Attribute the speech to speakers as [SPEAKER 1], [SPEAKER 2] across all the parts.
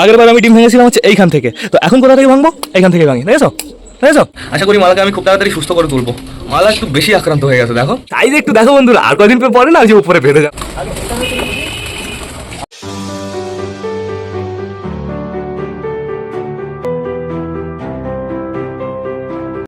[SPEAKER 1] আগের বার আমি ডিম ভেঙেছিলাম হচ্ছে এইখান থেকে। তো এখন কোথা থেকে ভাঙবো? এইখান থেকে ভাঙি দেখেছ দেখেছ আশা করি মালাকে আমি খুব তাড়াতাড়ি সুস্থ করে তুলবো। মালা একটু বেশি আক্রান্ত হয়ে গেছে, দেখো। তাই যে একটু দেখো বন্ধুরা, আর কদিন পরে না যে উপরে বেঁধে যাবে।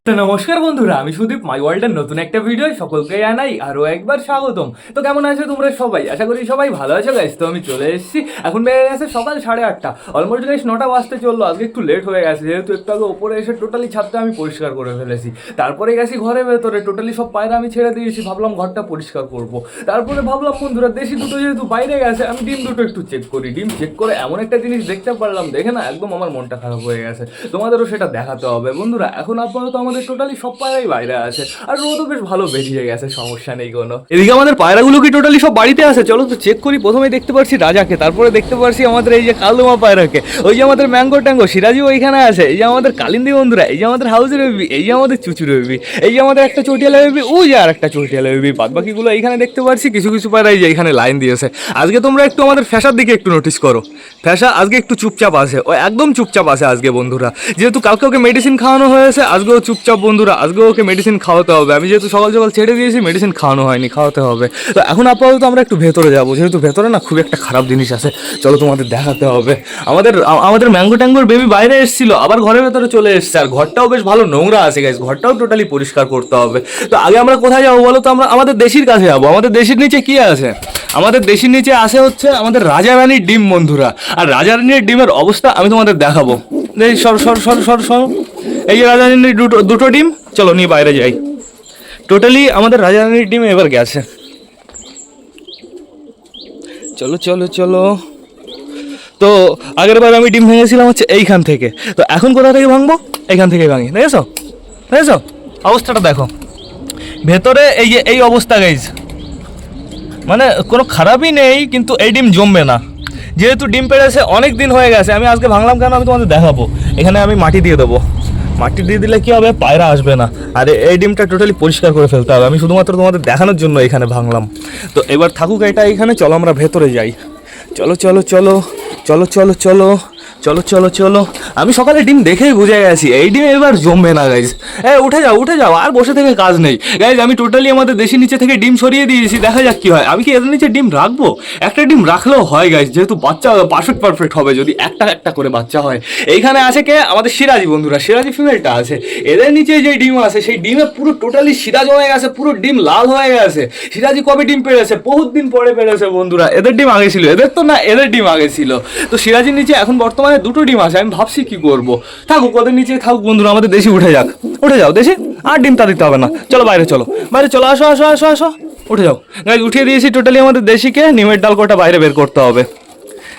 [SPEAKER 1] তো নমস্কার বন্ধুরা, আমি সুদীপ মাই ওয়ার্ল্ডের নতুন একটা ভিডিও সকলকে জানাই আরও একবার স্বাগতম। তো কেমন আছো তোমরা সবাই? আশা করি সবাই ভালো আছো গাইস তো আমি চলে এসেছি। এখন বেড়ে গেছে সকাল সাড়ে আটটা। অলমোস্ট গাইস নটা বাজতে চলল। আজকে একটু লেট হয়ে গেছে, যেহেতু একটু আগে ওপরে এসে টোটালি ছাদটা আমি পরিষ্কার করে ফেলেছি। তারপরে গেছি ঘরে ভেতরে টোটালি সব পায়রা আমি ছেড়ে দিয়েছি। ভাবলাম ঘরটা পরিষ্কার করব। তারপরে ভাবলাম, বন্ধুরা, দেশি দুটো যেহেতু বাইরে গেছে, আমি ডিম দুটো একটু চেক করি। ডিম চেক করে এমন একটা জিনিস দেখতে পারলাম, দেখে না একদম আমার মনটা খারাপ হয়ে গেছে। তোমাদেরও সেটা দেখাতে হবে। বন্ধুরা, এখন আপাতত আমাদের টোটালি সব পায়রাই বাইরে আছে। আর রোদও বেশ ভালো বেরিয়ে গেছে, সমস্যা নেই কোনো। এদিকে আমাদের পায়রাগুলো কি টোটালি সব বাড়িতে আছে? চলো তো চেক করি প্রথমে দেখতে পাচ্ছি রাজাকে, তারপরে দেখতে পাচ্ছি আমাদের এই যে কালদমা পায়রাকে। ওই যে আমাদের ম্যাঙ্গো ট্যাঙ্গো সিরাজিও ওইখানে আছে। এই যে আমাদের কালিন্দি বন্ধুরা, এই যে আমাদের হাউসের বেবি, এই যে আমাদের চুচুর বেবি, এই যে আমাদের একটা চটিয়ালা বেবি ওই যে আর একটা চটিয়ালা বেবি। বাদ বাকিগুলো এইখানে দেখতে পাচ্ছি কিছু কিছু পায়রা এই যে এখানে লাইন দিয়েছে। আজকে তোমরা একটু আমাদের ফ্যাশার দিকে একটু নোটিস করো। ফ্যাশা আজকে একটু চুপচাপ আছে, ও একদম চুপচাপ আছে আজকে বন্ধুরা। যেহেতু কালকে ওকে মেডিসিন খাওয়ানো হয়েছে, আজকেও চুপচাপ বন্ধুরা, আজকে ওকে মেডিসিন খাওয়াতে হবে। আমি যেহেতু সকাল সকাল ছেড়ে দিয়েছি মেডিসিন খাওয়ানো হয়নি, খাওয়াতে হবে। তো এখন আপাতত আমরা একটু ভেতরে যাব। যেহেতু ভেতরে না খুব একটা খারাপ জিনিস আছে, চলো তোমাদের দেখাতে হবে। আমাদের আমাদের ম্যাঙ্গো ট্যাঙ্গোর বেবি বাইরে এসেছিল, আবার ঘরের ভেতরে চলে এসছে। আর ঘরটাও বেশ ভালো নোংরা আছে গাইজ ঘরটাও টোটালি পরিষ্কার করতে হবে। তো আগে আমরা কোথায় যাব বলো তো? আমরা, আমাদের দেশির কাছে যাব। আমাদের দেশির নিচে কি আছে? আমাদের দেশির নিচে আসে হচ্ছে আমাদের রাজা রানীর ডিম, বন্ধুরা। আর রাজা রানীর ডিমের অবস্থা আমি তোমাদের দেখাবো। সর সর সর সর সর। এই যে রাজা রানীর দুটো দুটো ডিম চলো নিয়ে বাইরে যাই। টোটালি আমাদের রাজা রানীর ডিম এবার গেছে। চলো চলো চলো। তো, আগের বার আমি ডিম ভেঙেছিলাম হচ্ছে এইখান থেকে। তো এখন কোথা থেকে ভাঙবো? এইখান থেকে ভাঙি। দেখেছ? দেখেছ? অবস্থাটা দেখো। ভেতরে এই যে, এই অবস্থা গাইজ মানে কোনো খারাপই নেই, কিন্তু এই ডিম জমবে না। যেহেতু ডিম পেড়েছে অনেক দিন হয়ে গেছে। আমি আজকে ভাঙলাম কেন? আমি তোমাদের দেখাবো। এখানে আমি মাটি দিয়ে দেবো। মাটি দিয়ে দিলে কি হবে? পায়রা আসবে না। আর, এই ডিমটা টোটালি পরিষ্কার করে ফেলতে হবে। আমি শুধুমাত্র তোমাদের দেখানোর জন্য এখানে ভাঙলাম। তো এবার থাকুক এটা এখানে, চলো আমরা ভেতরে যাই। চলো চলো চলো চলো চলো চলো। চলো চলো চলো। আমি সকালে ডিম দেখেই বুঝে গেছি। এই ডিম এবার জমবে না গাইজ এ, উঠে যাও উঠে যাও, আর বসে থেকে কাজ নেই। গাইজ আমি টোটালি আমাদের দেশি নিচে থেকে ডিম সরিয়ে দিয়েছি। দেখা যাক কি হয়। আমি কি এদের নিচে ডিম রাখব? একটা ডিম রাখলেও হয় গাইজ যেহেতু বাচ্চা পারফেক্ট পারফেক্ট হবে, যদি একটা একটা করে বাচ্চা হয়। এইখানে আছে কে? আমাদের সিরাজি বন্ধুরা। সিরাজি ফিমেলটা আছে। এদের নিচে যে ডিম আছে, সেই ডিমে পুরো টোটালি সিরাজ হয়ে গেছে, পুরো ডিম লাল হয়ে গেছে। সিরাজি কবে ডিম পেড়েছে বহুত দিন পরে পেড়েছে বন্ধুরা। এদের ডিম আগে ছিল। এদের তো না, এদের ডিম আগে ছিল। তো সিরাজির নিচে এখন বর্তমানে দুটো ডিম আছে, আমি ভাবছি কি করব। থাকুক, ওদের নিচে থাকুক, বন্ধুরা, আমাদের দেশি উঠে যাক। উঠে যাও, দেশি আর ডিম তা দিতে হবে না। চলো, বাইরে চলো। বাইরে চলো, আসো আসো আসো আসো। উঠে যাও। গাইজ উঠিয়ে দিয়েছি টোটালি আমাদের দেশিকে। নিমের ডাল কোটা বাইরে বের করতে হবে।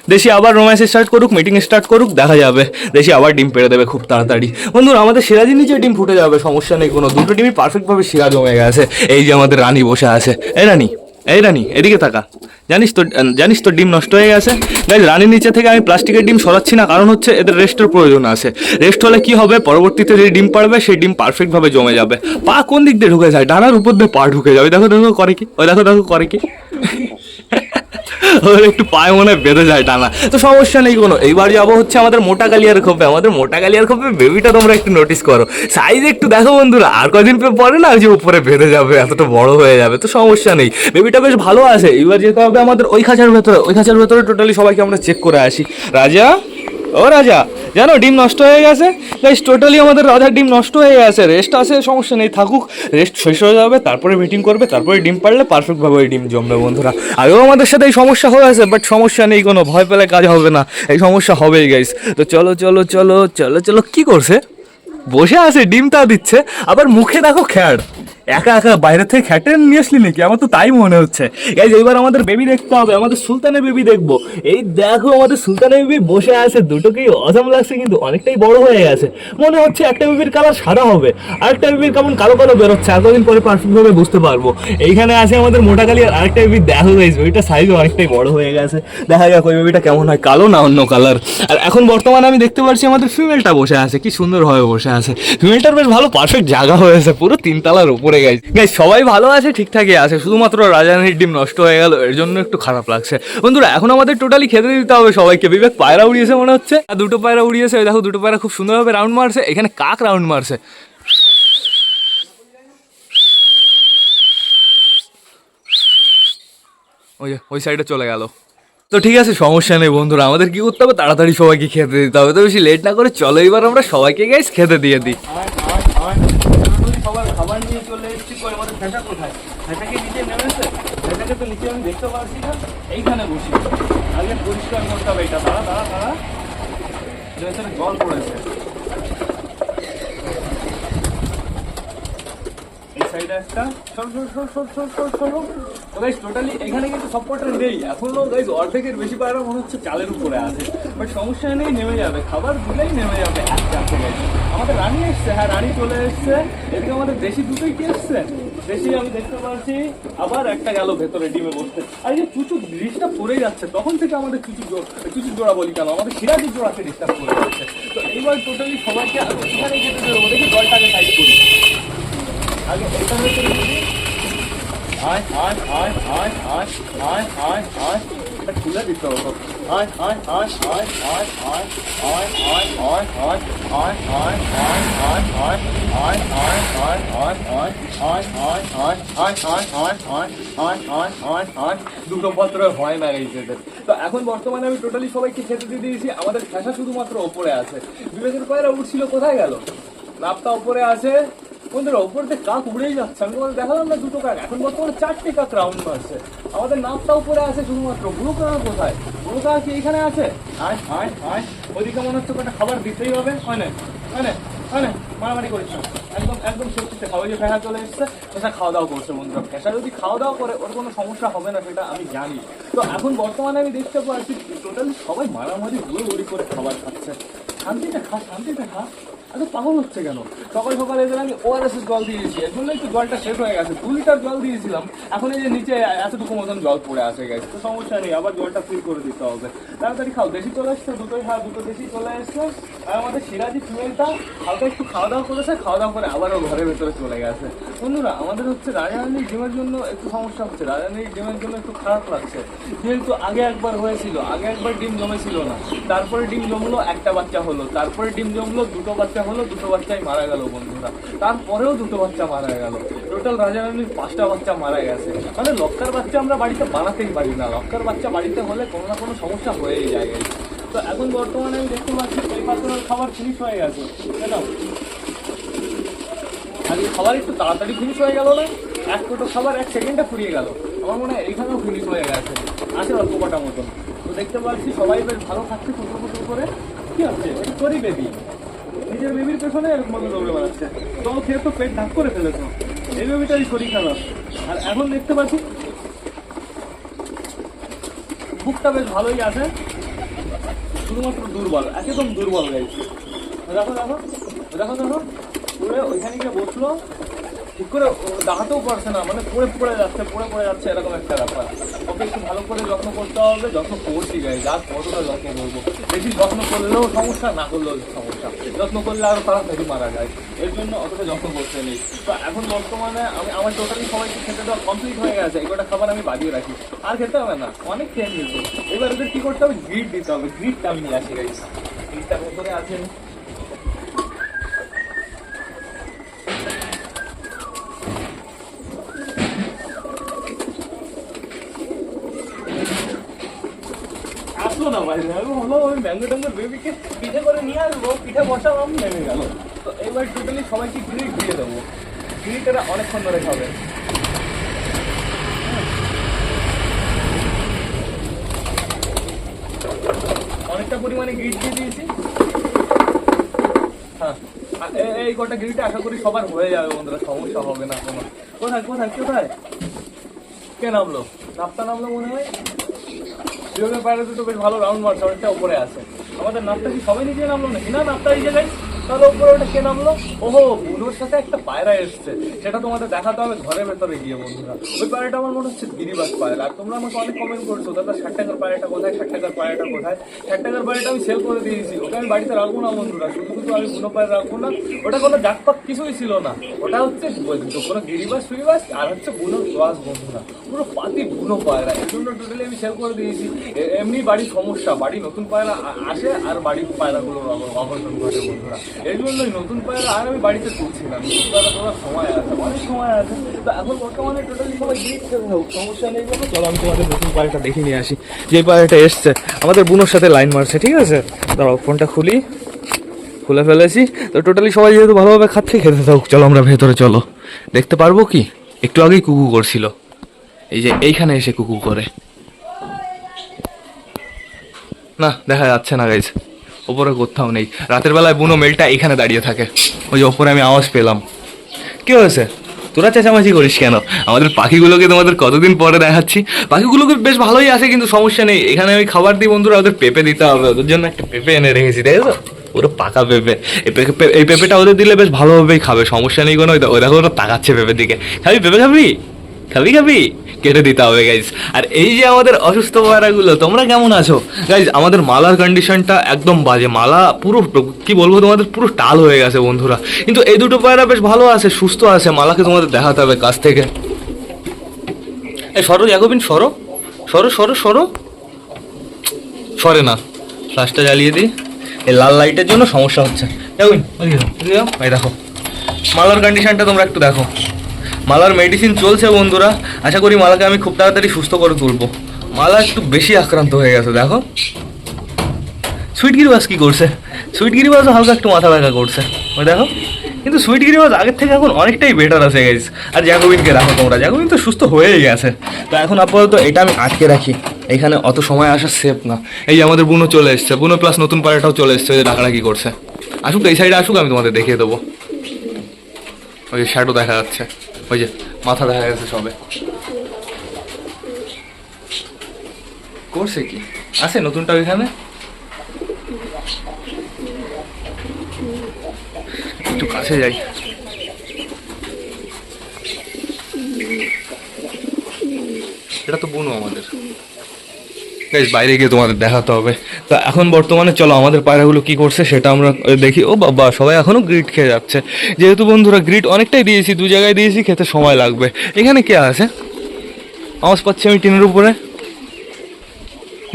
[SPEAKER 1] দেশি আবার রোম্যান্স স্টার্ট করুক মিটিং স্টার্ট করুক, দেখা যাবে। দেশি আবার ডিম পেড়ে দেবে খুব তাড়াতাড়ি। বন্ধুরা, আমাদের সিরাজির নিচে ডিম ফুটে যাবে, সমস্যা নেই কোনো। দুটো ডিমই পারফেক্টভাবে সিরা জমে গেছে। এই যে আমাদের রানী বসে আছে। এই রানী। এই রানি, এদিকে থাকা জানিস তো জানিস তো ডিম নষ্ট হয়ে গেছে? গাইজ, রানির নিচে থেকে আমি প্লাস্টিকের ডিম সরাচ্ছি না, কারণ হচ্ছে এদের রেস্টের প্রয়োজন আছে। রেস্ট হলে কি হবে? পরবর্তীতে যে ডিম পারবে সেই ডিম পারফেক্টভাবে জমে যাবে। পা কোন দিক দিয়ে ঢুকে যায়? ডানার উপর দিয়ে পা ঢুকে যাবে। দেখো দেখো, করে কি? ওই দেখো দেখো, করে কি? ওর একটু পায়ে মনে হয় বেঁধে যায় টানা। তো সমস্যা নেই কোনো। এইবার যাব হচ্ছে আমাদের মোটা কালিয়ার খোপে। আমাদের মোটা কালিয়ার খোপে বেবিটা তোমরা একটু নোটিস করো। সাইজ একটু দেখো বন্ধুরা। আর কদিন পর পরে না যে উপরে বেঁধে যাবে, এতটা বড় হয়ে যাবে। তো সমস্যা নেই। বেবিটা বেশ ভালো আছে। এবার যেতে হবে আমাদের ওই খাঁচার ভেতরে। ওই খাঁচার ভেতরে টোটালি সবাইকে আমরা চেক করে আসি। রাজা? ও রাজা, জানো, ডিম নষ্ট হয়ে গেছে? গাইস টোটালি আমাদের রাজার ডিম নষ্ট হয়ে গেছে। রেস্ট আছে, সমস্যা নেই, থাকুক। রেস্ট শেষ হয়ে যাবে, তারপরে মিটিং করবে, তারপরে ডিম পারলে পারফেক্টভাবে ওই ডিম জমবে, বন্ধুরা। আগেও আমাদের সাথে এই সমস্যা হয়েছে বাট সমস্যা নেই কোনো, ভয় পেলে কাজ হবে না। এই সমস্যা হবেই গাইস তো চলো চলো চলো চলো চলো, কি করছে? বসে আছে ডিম তা দিচ্ছে, আবার মুখে দেখো খ্যাড়। একা একা বাইরে থেকে খ্যাটে নিয়ে আসলি নাকি? আমার তো তাই মনে হচ্ছে। গাইজ এইবার আমাদের বেবি দেখতে হবে, আমাদের সুলতানের বেবি দেখব। এই দেখো আমাদের সুলতানের বেবি বসে আছে, দুটোকেই অজাম লাগছে, কিন্তু অনেকটাই বড় হয়ে গেছে। মনে হচ্ছে একটা বেবির কালার সাদা হবে আর একটা বেবির কেমন কালো কালো বেরোচ্ছে, এতদিন পরে পারফেক্ট ভাবে বুঝতে পারব। এইখানে আছে আমাদের মোটা কালি আর আরেকটা বেবি দেখো গাইজ বেবিটা সাইজ অনেকটাই বড় হয়ে গেছে। দেখা যাক ওই বেবিটা কেমন হয়, কালো না অন্য কালার আর এখন বর্তমানে আমি দেখতে পাচ্ছি আমাদের ফিমেলটা বসে আছে, কি সুন্দরভাবে বসে আছে। ফিমেলটার বেশ ভালো পারফেক্ট জায়গা হয়েছে, পুরো তিনতলার উপরে। করে গাইজ গাইজ সবাই ভালো আছে, ঠিকঠাকই আছে, শুধুমাত্র রাজারানীর ডিম নষ্ট হয়ে গেল, এর জন্য একটু খারাপ লাগছে। বন্ধুরা, এখন আমাদের টোটালি খেতে দিতে হবে সবাইকে, বিবেক পায়রা উড়িয়েছে মনে হচ্ছে। আর দুটো পায়রা উড়িয়েছে, দেখো দুটো পায়রা খুব সুন্দরভাবে রাউন্ড মারছে, এখানে কাক রাউন্ড মারছে। ওই ওই সাইডে চলে গেল। তো ঠিক আছে, সমস্যা নেই বন্ধুরা, আমাদের কি করতে হবে? তাড়াতাড়ি সবাইকে খেতে দিতে হবে। তো বেশি লেট না করে চলো, এবার আমরা সবাইকে গাইস খেতে দিয়ে দিই সবার খাবার নিয়ে চলে এসেছি পরে আমাদের ফ্যাটা কোথায় ফ্যাটাকে নিচে নেমেছে ফ্যাটাকে তো নিচে আমি দেখতে পাচ্ছি না, এইখানে বসি। আগে পরিষ্কার করতে হবে এটা। তারা তারা তারা এখানে জল পড়েছে। একটা। টোটালি এখানে কিন্তু নেই। অর্ধেকের বেশি মনে হচ্ছে চালের উপরে আছে। সমস্যা নেই, নেমে যাবে। খাবার দিলেই নেমে যাবে। আমাদের রানী এসছে হ্যাঁ রানী চলে এসছে। এদিকে আমাদের দেশি দুটোই কি এসছে? দেশি আমি দেখতে পাচ্ছি আবার একটা গেল ভেতরে ডিমে বসতে আর যে চুচু জিনিসটা পড়ে যাচ্ছে তখন থেকে আমাদের চুচু চুচু জোড়া বলি কেন আমাদের সিরাজির জোড়াকে ডিস্টার্ব করে যাচ্ছে তো এইবার টোটালি সবাইকে এখানে যেতে দেবো দেখি জলটাকে সাইড করি আগে এটা হচ্ছে আয় আয় আয় আয় আয় আয় আয় আয় এটা খুলে দিতে হতো আয় আয় আয় আয় আয় আয় আয় আয় আয় আয় আয় আয় আয় আয় দুটো পত্র হয় না এই সেটের তো এখন বর্তমানে আমি টোটালি সবাইকে খেতে দিয়ে দিয়েছি। আমাদের খেসা শুধুমাত্র ওপরে আছে। বিবেকের কয়েরা উঠছিল, কোথায় গেল? লাভটা ওপরে আছে। বন্ধুরা, ওপর থেকে কাক উড়েই যাচ্ছে। আমি তোমাদের দেখালাম না দুটো কাক। এখন বর্তমানে চারটে কাক রাউন্ড মারছে। আমাদের নাপটা উপরে আছে শুধুমাত্র। গুরু কাকা কোথায়? গুরু কাকা কি এখানে আছে? আয় আয় আয়। ওদিকে মনে হচ্ছে একটা খাবার দিতেই হবে। হয় না হয় না হয় না মারামারি করিস একদম একদম সত্যিতে খাওয়া যে ফেসা চলে এসছে। ফেসা খাওয়া দাওয়া করছে বন্ধুরা। ফেসা যদি খাওয়া দাওয়া করে, ওর কোনো সমস্যা হবে না সেটা আমি জানি। তো এখন বর্তমানে আমি দেখতে পাচ্ছি, টোটালি সবাই মারামারি ঘুরে ঘুরি করে খাবার খাচ্ছে। শান্তিতে খা শান্তিতে খা। এত পাগল হচ্ছে কেন? সকাল সকাল এদের আমি ওআরএস জল দিয়েছি। এর একটু জলটা শেষ হয়ে গেছে। দু লিটার জল দিয়েছিলাম। এখন এই যে নিচে এতটুকু মতন জল পড়ে আসে গেছে তো সমস্যা নেই। আবার জলটা ফিল করে দিতে হবে। তাড়াতাড়ি খাও। দেশি চলে এসছে? দুটোই খা দুটো দেশি চলে এসছে। আর আমাদের সিরাজি ফিমেলটা হালকা একটু খাওয়া দাওয়া করেছে। খাওয়া দাওয়া করে আবারও ঘরের ভেতরে চলে গেছে। বন্ধুরা, আমাদের হচ্ছে রাজারানীর ডিমের জন্য একটু সমস্যা হচ্ছে। রাজারানীর ডিমের জন্য একটু খারাপ লাগছে। যেহেতু আগে একবার হয়েছিল, আগে একবার ডিম জমেছিল না। তারপরে ডিম জমলো, একটা বাচ্চা হলো। তারপরে ডিম জমলো, দুটো বাচ্চা হলো দুটো বাচ্চাই মারা গেল বন্ধুরা। তারপরেও দুটো বাচ্চা মারা গেল। টোটাল রাজারানীর পাঁচটা বাচ্চা মারা গেছে। মানে লক্কার বাচ্চা আমরা বাড়িতে বানাতেই পারি না। লক্কার বাচ্চা বাড়িতে হলে কোনো না কোনো সমস্যা হয়েই যায়। তো এখন বর্তমানে আমি দেখতে পাচ্ছি, এই পাত্রের খাবার ফিনিশ হয়ে গেছে। কেন আজকে খাবার একটু তাড়াতাড়ি ফিনিশ হয়ে গেল না? এক কোটো খাবার এক সেকেন্ডে ফুরিয়ে গেল। আমার মনে হয় এইখানেও ফিনিশ হয়ে গেছে। আছে অল্প কটা মতন। তো দেখতে পাচ্ছি সবাই বেশ ভালো খাচ্ছে ফুটো ফুটো করে। কি হচ্ছে? করি বেবি? নিজের বেবির পেছনে এরকম মতো দৌড়ে বেড়াচ্ছে তো খেয়ে তো পেট ঢাক করে ফেলেছ। এই বেবিটারই শরীর খারাপ। আর এখন দেখতে পাচ্ছি, বুকটা বেশ ভালোই আছে। শুধুমাত্র দুর্বল, একদম দুর্বল গাই দেখো দেখো দেখো দেখো। পুরো ওইখানে গিয়ে বসল। ঠিক করে দাঁড়াতেও পারছে না মানে পড়ে পড়ে যাচ্ছে, পড়ে পড়ে যাচ্ছে, এরকম একটা ব্যাপার। ওকে করে যত্ন করতে হবে, যত্ন করছি গাই যা কতটা যত্ন করব? বেশি যত্ন করলেও সমস্যা, না করলেও সমস্যা। যত্ন করলে আরও তাড়াতাড়ি মারা যায়। এর জন্য অতটা যত্ন করতে নেই। তো এখন বর্তমানে আমি, আমার টোটালি সবাইকে খেতে দেওয়া কমপ্লিট হয়ে গেছে। এই কটা খাবার আমি বাদিয়ে রাখি। আর খেতে হবে না, অনেক খেয়ে নিয়েছে এবার ওদের কি করতে হবে? গ্রিড দিতে হবে। গ্রিডটা আমি নিয়ে আসি গাই গ্রিডটা ভেতরে আছে। আসলো না ভাই আমি হলো ওই ম্যাঙ্গো ট্যাঙ্গোর বেবিকে পিঠে করে নিয়ে আসব, পিঠে বসাবো, আমি নেমে গেল। তো এবার টোটালি সবাইকে গ্রিট দিয়ে দেবো। গ্রিট এরা অনেকক্ষণ ধরে খাবে। অনেকটা পরিমাণে গ্রিট দিয়ে দিয়েছি। হ্যাঁ এই কটা গ্রিটে আশা করি সবার হয়ে যাবে বন্ধুরা, সমস্যা হবে না কোনো। কোথায় কোথায় কোথায়? কে নামলো? নাপটা নামলো মনে হয়? বিয়োগের পায়রা দুটো বেশ ভালো রাউন্ড মারছে অনেকটা উপরে আছে। আমাদের নাপটা কি সবাই নিজে নামলো নাকি? না নাপটা এই জায়গায় তাহলে উপরে ওটা কে নামলো? ওহো, বুনোর সাথে একটা পায়রা এসছে। সেটা তোমাদের দেখাতে হবে ঘরের ভেতরে গিয়ে, বন্ধুরা। ওই পায়রাটা আমার মনে হচ্ছে গিরিবাস পায়রা। আর তোমরা আমাকে অনেক কমেন্ট করছ, দাদা, ষাট টাকার পায়রাটা কোথায়? ষাট টাকার পায়রাটা কোথায়? ষাট টাকার পায়রাটা আমি সেল করে দিয়েছি। ওকে আমি বাড়িতে রাখব না, বন্ধুরা। শুধু শুধু আমি বুনো পায়রা রাখব না। ওটা কোনো জাকপাক কিছুই ছিল না। ওটা হচ্ছে কোনো গিরিবাস সুইবাস আর হচ্ছে বুনো বাস বন্ধুরা। পুরো পাতি বুনো পায়রা। এই জন্য টোটালি আমি সেল করে দিয়েছি। এমনি বাড়ির সমস্যা। বাড়ি নতুন পায়রা আসে আর বাড়ির পায়রাগুলো অঘটন ঘটে, বন্ধুরা। এই জন্যই নতুন আর আমি বাড়িতে দেখে নিয়ে আসি। আমাদের সাথে লাইন মারছে, ঠিক আছে? ফোনটা খুলি। খুলে ফেলেছি। তো টোটালি সবাই যেহেতু ভালোভাবে খাচ্ছে চলো, আমরা ভেতরে চলো। দেখতে পারব কি? একটু আগেই কুকু করছিল। এই যে এইখানে এসে কুকু করে। না, দেখা যাচ্ছে না গাইজ ওপরে কোথাও নেই। রাতের বেলায় বুনো মেলটা এখানে দাঁড়িয়ে থাকে। ওই ওপরে আমি আওয়াজ পেলাম। কি হয়েছে? তোরা চেঁচামেচি করিস কেন? আমাদের পাখিগুলোকে তোমাদের কতদিন পরে দেখাচ্ছি? পাখিগুলোকে বেশ ভালোই আছে, কিন্তু সমস্যা নেই। এখানে আমি খাবার দিই বন্ধুরা ওদের পেঁপে দিতে হবে। ওদের জন্য একটা পেঁপে এনে রেখেছি, তাই তো? পুরো পাকা পেঁপে। এই পেঁপে এই পেঁপেটা ওদের দিলে বেশ ভালোভাবেই খাবে, সমস্যা নেই কোনো। ওই দেখো, ওরা তাকাচ্ছে পেঁপের দিকে। খাবি পেঁপে খাবি? খাবি খাবি? কেটে দিতে হবে গাইজ আর এই যে আমাদের অসুস্থ পায়রাগুলো তোমরা কেমন আছো? গাইজ আমাদের মালার কন্ডিশনটা একদম বাজে। মালা পুরো, কি বলব তোমাদের, পুরো টাল হয়ে গেছে, বন্ধুরা। কিন্তু এই দুটো পায়রা বেশ ভালো আছে, সুস্থ আছে। মালাকে তোমাদের দেখাতে হবে কাছ থেকে। এই, সরো জাগবিন সরো। সরো সরো সরো। সরে না। ফ্লাশটা জ্বালিয়ে দিই। এই লাল লাইটের জন্য সমস্যা হচ্ছে। দেখো। মালার কন্ডিশনটা তোমরা একটু দেখো। মালার মেডিসিন চলছে বন্ধুরা। আশা করি মালাকে আমি খুব তাড়াতাড়ি সুস্থ করে তুলবো। মালা একটু বেশি আক্রান্ত হয়ে গেছে, দেখো। সুইট গিরিবাস কি করছে? সুইট গিরিবাসও হালকা একটু মাথা ব্যথা করছে। ওই দেখো। কিন্তু সুইট গিরিবাস আগের থেকে এখন অনেকটাই বেটার আছে গেছে আর জ্যাকোবিনকে রাখো তোমরা। জ্যাকোবিন তো সুস্থ হয়েই গেছে। তো এখন আপাতত এটা আমি আটকে রাখি। এখানে অত সময় আসা সেফ না। এই আমাদের বুনো চলে এসছে। বুনো প্লাস নতুন পাড়াটাও চলে এসছে। ডাকাডাকি করছে। আসুক, এই সাইডে আসুক, আমি তোমাদের দেখিয়ে দেবো। ওই শ্যাডো দেখা যাচ্ছে। ওই যে মাথা দেখা গেছে সবে। করছে কি? আছে নতুনটা ওইখানে একটু কাছে যাই। এটা তো বুনো আমাদের। গাইজ বাইরে গিয়ে তোমাদের দেখাতে হবে। তা এখন বর্তমানে চলো আমাদের পায়রাগুলো কি করছে সেটা আমরা দেখি। ও বাবা, সবাই এখনও গ্রিট খেয়ে যাচ্ছে। যেহেতু বন্ধুরা গ্রিট অনেকটাই দিয়েছি, দু জায়গায় দিয়েছি, খেতে সময় লাগবে। এখানে কে আছে? আওয়াজ পাচ্ছি আমি টিনের উপরে?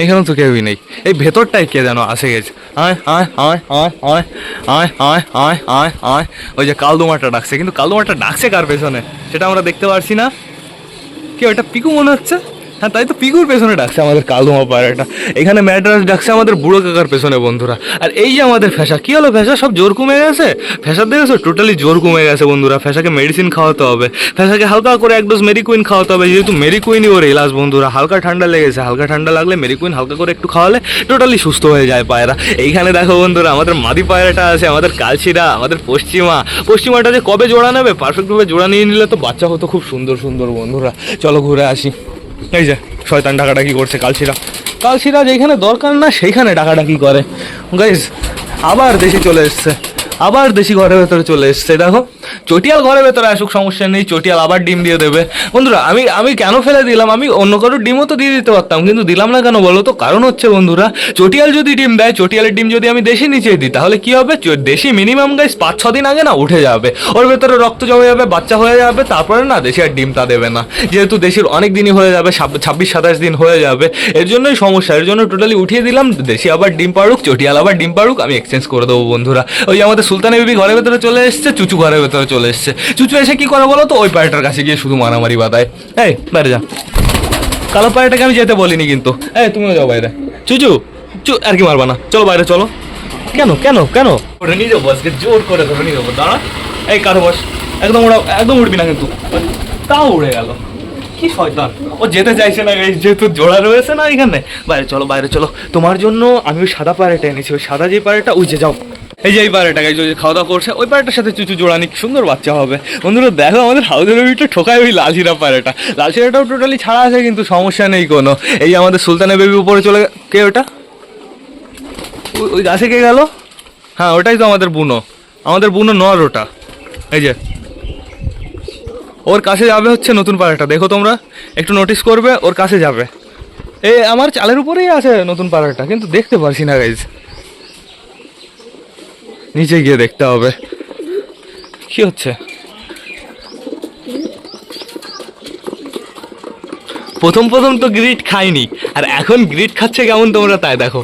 [SPEAKER 1] এখানেও তো কেউই নেই। এই ভেতরটাই কে যেন আসে গেছে। আয় আয় আয় আয় আয় আয় আয় আয় আয় আয়। ওই যে কালদোমাটা ডাকছে। কিন্তু কালদোমাটা ডাকছে কার পেছনে? সেটা আমরা দেখতে পারছি না। কি ওটা পিকু মনে হচ্ছে? হ্যাঁ তাই তো পিকুর পেছনে ডাকছে আমাদের কালদোমা পায়রাটা এখানে ম্যাড্রাস ডাকছে আমাদের বুড়ো কাকার পেছনে, বন্ধুরা। আর এই যে আমাদের ফ্যাসা কি হলো ফ্যাসা সব জোর কমে গেছে? ফ্যাসার দেখেছ টোটালি জোর কমে গেছে, বন্ধুরা। ফ্যাসাকে মেডিসিন খাওয়াতে হবে। ফ্যাসাকে হালকা করে এক ডোজ মেরিকুইন খাওয়াতে হবে। যেহেতু মেরিকুইনই ওর এলাজ, বন্ধুরা। হালকা ঠান্ডা লেগেছে। হালকা ঠান্ডা লাগলে মেরিকুইন হালকা করে একটু খাওয়ালে টোটালি সুস্থ হয়ে যায় পায়রা। এইখানে দেখো, বন্ধুরা, আমাদের মাদি পায়রাটা আছে, আমাদের কালচিরা আমাদের পশ্চিমা। পশ্চিমাটা যে কবে জোড়া নেবে? পারফেক্টভাবে জোড়া নিয়ে নিলে তো বাচ্চা হতো খুব সুন্দর সুন্দর, বন্ধুরা। চলো ঘুরে আসি। এই যে, শয়তান ডাকাডাকি করছে, কালশিরা। কালশিরা যেখানে দরকার না, সেইখানে ডাকাডাকি করে। গাইজ আবার দেশে চলে এসছে। আবার দেশি ঘরের ভেতরে চলে এসছে, দেখো। চটিয়াল ঘরের ভেতরে আসুক, সমস্যা নেই, চটিয়াল আবার ডিম দিয়ে দেবে। বন্ধুরা, আমি আমি কেন ফেলে দিলাম? আমি অন্য কারোর ডিমও তো দিয়ে দিতে পারতাম, কিন্তু দিলাম না কেন বলো তো? কারণ হচ্ছে, বন্ধুরা, চটিয়াল যদি ডিম দেয়, চটিয়ালের ডিম যদি আমি দেশি নিচে দিই, তাহলে কি হবে? দেশি মিনিমাম গাইস পাঁচ, ছ দিন আগে না উঠে যাবে। ওর ভেতরে রক্ত জমে যাবে, বাচ্চা হয়ে যাবে, তারপরে না দেশি আর ডিমটা দেবে না। যেহেতু দেশির অনেক দিনই হয়ে যাবে ছাব্বিশ, সাতাশ দিন হয়ে যাবে, এর জন্যই সমস্যা, এর জন্য টোটালি উঠিয়ে দিলাম, দেশি আবার ডিম পাড়ুক, চটিয়াল আবার ডিম পাড়ুক, আমি এক্সচেঞ্জ করে দেবো, বন্ধুরা। ওই আমাদের সুলতান বিবি ঘরের ভেতরে চলে এসছে চুচু ঘরের ভেতরে চলে এসছে। চুচু এসে কি করে বলো তো? ওই পায়রাটার কাছে গিয়ে শুধু মারামারি বাদায় এই বাইরে যা। কালো পায়রাটাকে আমি যেতে বলিনি কিন্তু। এই তুমিও যাও বাইরে। চুচু চু আর কি মারবা না। চলো বাইরে চলো। কেন কেন কেন? ওটা নিয়ে যাব আজকে জোর করে ধরে নিয়ে যাব। দাঁড়া। এই কারও বস। একদম ওরা একদম উঠবি না কিন্তু। তাও উড়ে গেল। কি শয়তান। ও যেতে চাইছে না guys, যেহেতু জোড়া রয়েছে না এখানে। বাইরে চলো বাইরে চলো। তোমার জন্য আমি ওই সাদা পায়রাটা এনেছি। ওই সাদা যে পায়রাটা ওই যে যাও। এই যে এই পায়রাটা গাইজ খাওয়া দাওয়া করছে, ওই পায়রাটার সাথে চুচু জোড়ানি সুন্দর বাচ্চা হবে। বন্ধুরা, দেখো আমাদের হাউদের বেবিটা ঠোকায় ওই লালচিরা পায়রাটা লালচিরাটাও টোটালি ছাড়া আছে, কিন্তু সমস্যা নেই কোনো। এই আমাদের সুলতানের বেবি উপরে চলে কে ওটা? ওই- গাছে কে গেল? হ্যাঁ ওটাই তো আমাদের বুনো। আমাদের বুনো নর ওটা। এই যে। ওর কাছে যাবে হচ্ছে নতুন পাড়াটা। দেখো তোমরা, একটু নোটিস করবে, ওর কাছে যাবে। এ, আমার চালের উপরেই আছে নতুন পাড়াটা, কিন্তু দেখতে পারছি না গাইজ নিচে গিয়ে দেখতে হবে। কি হচ্ছে? প্রথম প্রথম তো গ্রিট খাইনি, আর এখন গ্রিট খাচ্ছে কেমন তোমরা তাই দেখো।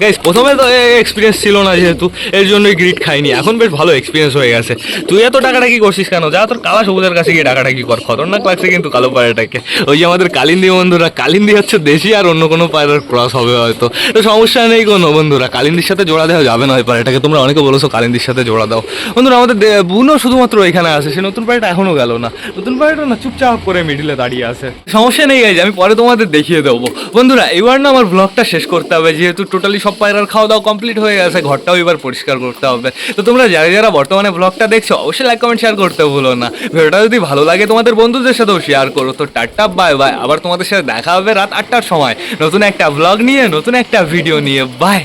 [SPEAKER 1] গাইস প্রথমে তো এক্সপিরিয়েন্স ছিল না যেহেতু, এর জন্যই গ্রিট খাইনি। এখন বেশ ভালো এক্সপিরিয়েন্স হয়ে গেছে। তুই এত টাকাটা কি করছিস কেন? যা তোর কালা সবুজের কাছে গিয়ে টাকাটা কি কর? খতরনাক লাগছে কিন্তু কালো পায়রাটাকে। ওই যে আমাদের কালিন্দি বন্ধুরা, কালিন্দি হচ্ছে দেশি আর অন্য কোনো পায়রার ক্রস হবে হয়তো। তো সমস্যা নেই কোনো বন্ধুরা, কালিন্দির সাথে জোড়া দেওয়া যাবে না ওই পায়রাটাকে। তোমরা অনেকে বলেছ কালিন্দির সাথে জোড়া দাও। বন্ধুরা, আমাদের দে- বুনো শুধুমাত্র এখানে আছে, সে নতুন পায়রাটা এখনও গেল না। নতুন পায়রাটা না চুপচাপ করে মিডিলে দাঁড়িয়ে আছে। সমস্যা নেই গাইজ আমি পরে তোমাদের দেখিয়ে দেবো। বন্ধুরা, এবার না আমার ব্লগটা শেষ করতে হবে, যেহেতু টোটালি সব পায়রার খাওয়া দাওয়া কমপ্লিট হয়ে গেছে, ঘরটাও এবার পরিষ্কার করতে হবে। তো তোমরা যারা যারা বর্তমানে ব্লগটা দেখছ, অবশ্যই লাইক কমেন্ট শেয়ার করতে ভুলো না। ভিডিওটা যদি ভালো লাগে তোমাদের বন্ধুদের সাথেও শেয়ার করো। তো টাটা বাই বাই আবার তোমাদের সাথে দেখা হবে রাত আটটার সময়। নতুন একটা ব্লগ নিয়ে, নতুন একটা ভিডিও নিয়ে। বাই